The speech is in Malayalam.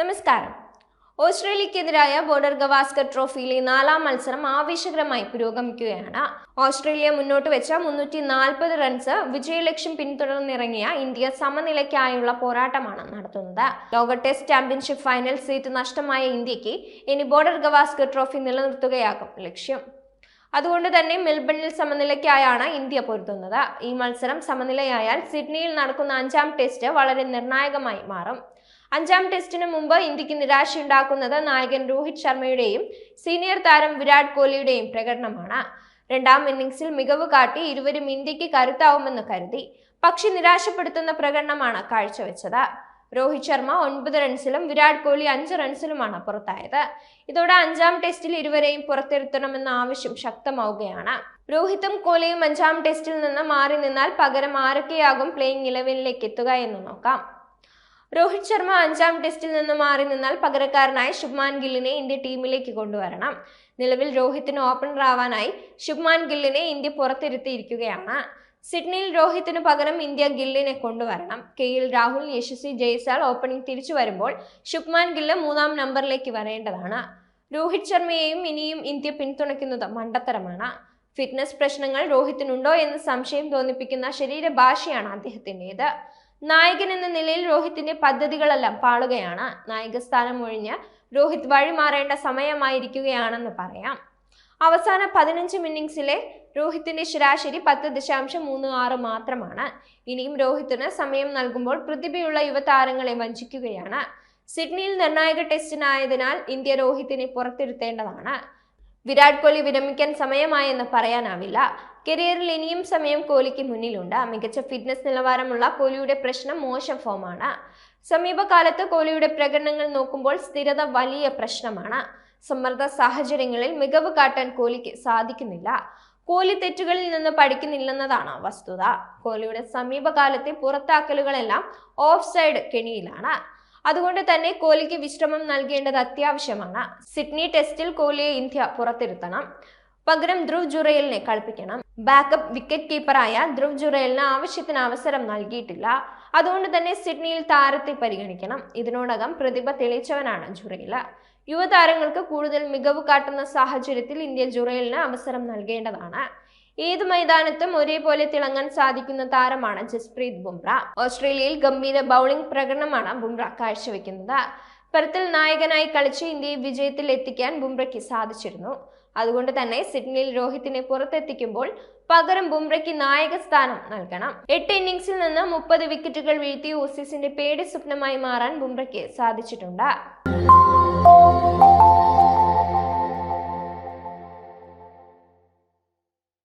നമസ്കാരം. ഓസ്ട്രേലിയക്കെതിരായ ബോർഡർ ഗവാസ്കർ ട്രോഫിയിലെ നാലാം മത്സരം ആവേശകരമായി പുരോഗമിക്കുകയാണ്. ഓസ്ട്രേലിയ മുന്നോട്ട് വെച്ച മുന്നൂറ്റി നാൽപ്പത് റൺസ് വിജയലക്ഷ്യം പിന്തുടർന്നിറങ്ങിയ ഇന്ത്യ സമനിലയ്ക്കായുള്ള പോരാട്ടമാണ് നടത്തുന്നത്. ലോക ടെസ്റ്റ് ചാമ്പ്യൻഷിപ്പ് ഫൈനൽ സീറ്റ് നഷ്ടമായ ഇന്ത്യയ്ക്ക് ഇനി ബോർഡർ ഗവാസ്കർ ട്രോഫി നിലനിർത്തുകയാകും ലക്ഷ്യം. അതുകൊണ്ട് തന്നെ മെൽബണിൽ സമനിലയ്ക്കായാണ് ഇന്ത്യ പൊരുത്തുന്നത് ഈ മത്സരം സമനിലയായാൽ സിഡ്നിയിൽ നടക്കുന്ന അഞ്ചാം ടെസ്റ്റ് വളരെ നിർണായകമായി മാറും. അഞ്ചാം ടെസ്റ്റിന് മുമ്പ് ഇന്ത്യയ്ക്ക് നിരാശയുണ്ടാക്കുന്നത് നായകൻ രോഹിത് ശർമ്മയുടെയും സീനിയർ താരം വിരാട് കോഹ്ലിയുടെയും പ്രകടനമാണ്. രണ്ടാം ഇന്നിംഗ്സിൽ മികവ് കാട്ടി ഇരുവരും ഇന്ത്യയ്ക്ക് കരുത്താവുമെന്ന് കരുതി. പക്ഷെ നിരാശപ്പെടുത്തുന്ന പ്രകടനമാണ് കാഴ്ചവെച്ചത്. രോഹിത് ശർമ്മ ഒൻപത് റൺസിലും വിരാട് കോഹ്ലി അഞ്ച് റൺസിലുമാണ് പുറത്തായത്. ഇതോടെ അഞ്ചാം ടെസ്റ്റിൽ ഇരുവരെയും പുറത്തിരുത്തണമെന്ന ആവശ്യം ശക്തമാവുകയാണ്. രോഹിത്തും കോഹ്ലിയും അഞ്ചാം ടെസ്റ്റിൽ നിന്ന് മാറി നിന്നാൽ പകരം ആരൊക്കെയാകും പ്ലേയിങ് ഇലവനിലേക്ക് എത്തുക എന്ന് നോക്കാം. രോഹിത് ശർമ്മ അഞ്ചാം ടെസ്റ്റിൽ നിന്ന് മാറി നിന്നാൽ പകരക്കാരനായി ശുഭ്മാൻ ഗില്ലിനെ ഇന്ത്യ ടീമിലേക്ക് കൊണ്ടുവരണം. നിലവിൽ രോഹിത്തിന് ഓപ്പണർ ആവാനായി ശുഭ്മാൻ ഗില്ലിനെ ഇന്ത്യ പുറത്തിരുത്തിയിരിക്കുകയാണ്. സിഡ്നിയിൽ രോഹിത്തിന് പകരം ഇന്ത്യ ഗില്ലിനെ കൊണ്ടുവരണം. K L Rahul Yashasvi Jaiswal opening തിരിച്ചു വരുമ്പോൾ ശുഭ്മാൻ ഗില്ല് മൂന്നാം നമ്പറിലേക്ക് വരേണ്ടതാണ്. രോഹിത് ശർമ്മയെയും ഇനിയും ഇന്ത്യ പിന്തുണയ്ക്കുന്നത് മണ്ടത്തരമാണ്. ഫിറ്റ്നസ് പ്രശ്നങ്ങൾ രോഹിത്തിനുണ്ടോ എന്ന് സംശയം തോന്നിപ്പിക്കുന്ന ശരീരഭാഷയാണ് അദ്ദേഹത്തിന്റെത്. നായകൻ എന്ന നിലയിൽ രോഹിത്തിന്റെ പദ്ധതികളെല്ലാം പാളുകയാണ്. നായകസ്ഥാനം ഒഴിഞ്ഞ് രോഹിത് വഴിമാറേണ്ട സമയമായിരിക്കുകയാണെന്ന് പറയാം. അവസാന പതിനഞ്ച് ഇന്നിംഗ്സിലെ രോഹിത്തിന്റെ ശരാശരി പത്ത് ദശാംശം മൂന്ന് ആറ് മാത്രമാണ്. ഇനിയും രോഹിത്തിന് സമയം നൽകുമ്പോൾ പ്രതിഭയുള്ള യുവതാരങ്ങളെ വഞ്ചിക്കുകയാണ്. സിഡ്നിയിൽ നിർണായക ടെസ്റ്റിനായതിനാൽ ഇന്ത്യ രോഹിത്തിനെ പുറത്തിരുത്തേണ്ടതാണ്. വിരാട് കോഹ്ലി വിരമിക്കാൻ സമയമായെന്ന് പറയാനാവില്ല. കരിയറിൽ ഇനിയും സമയം കോഹ്ലിക്ക് മുന്നിലുണ്ട്. മികച്ച ഫിറ്റ്നസ് നിലവാരമുള്ള കോഹ്ലിയുടെ പ്രശ്നം മോശം ഫോമാണ് സമീപകാലത്ത് കോഹ്ലിയുടെ പ്രകടനങ്ങൾ നോക്കുമ്പോൾ സ്ഥിരത വലിയ പ്രശ്നമാണ്. സമ്മർദ്ദ സാഹചര്യങ്ങളിൽ മികവ് കാട്ടാൻ കോഹ്ലിക്ക് സാധിക്കുന്നില്ല. കോഹ്ലി തെറ്റുകളിൽ നിന്ന് പഠിക്കുന്നില്ലെന്നതാണ് വസ്തുത. കോഹ്ലിയുടെ സമീപകാലത്തെ പുറത്താക്കലുകളെല്ലാം ഓഫ് സൈഡ് കെണിയിലാണ്. അതുകൊണ്ട് തന്നെ കോഹ്ലിക്ക് വിശ്രമം നൽകേണ്ടത് അത്യാവശ്യമാണ്. സിഡ്നി ടെസ്റ്റിൽ കോഹ്ലിയെ ഇന്ത്യ പുറത്തിരുത്തണം. പകരം ധ്രുവ് ജുറേലിനെ കളിപ്പിക്കണം. ബാക്കപ്പ് വിക്കറ്റ് കീപ്പറായ ധ്രുവ് ജുറേലിന് ആവശ്യത്തിന് അവസരം നൽകിയിട്ടില്ല. അതുകൊണ്ട് തന്നെ സിഡ്നിയിൽ താരത്തെ പരിഗണിക്കണം. ഇതിനോടകം പ്രതിഭ തെളിയിച്ചവനാണ് ജുറേൽ യുവതാരങ്ങൾക്ക് കൂടുതൽ മികവ് കാട്ടുന്ന സാഹചര്യത്തിൽ ഇന്ത്യ ജുറേലിന് അവസരം നൽകേണ്ടതാണ്. ഏത് മൈതാനത്തും ഒരേപോലെ തിളങ്ങാൻ സാധിക്കുന്ന താരമാണ് ജസ്പ്രീത് ബുംറ. ഓസ്ട്രേലിയയിൽ ഗംഭീര ബൗളിംഗ് പ്രകടനമാണ് ബുംറ കാഴ്ചവെക്കുന്നത്. പരത്തിൽ നായകനായി കളിച്ച് ഇന്ത്യയെ വിജയത്തിൽ എത്തിക്കാൻ ബുംറയ്ക്ക് സാധിച്ചിരുന്നു. അതുകൊണ്ട് തന്നെ സിഡ്നിയിൽ രോഹിത്തിനെ പുറത്തെത്തിക്കുമ്പോൾ പകരം ബുംറയ്ക്ക് നായക സ്ഥാനം നൽകണം. എട്ട് ഇന്നിംഗ്സിൽ നിന്ന് മുപ്പത് വിക്കറ്റുകൾ വീഴ്ത്തി ഓസീസിന്റെ പേടി സ്വപ്നമായി മാറാൻ ബുംറയ്ക്ക് സാധിച്ചിട്ടുണ്ട്.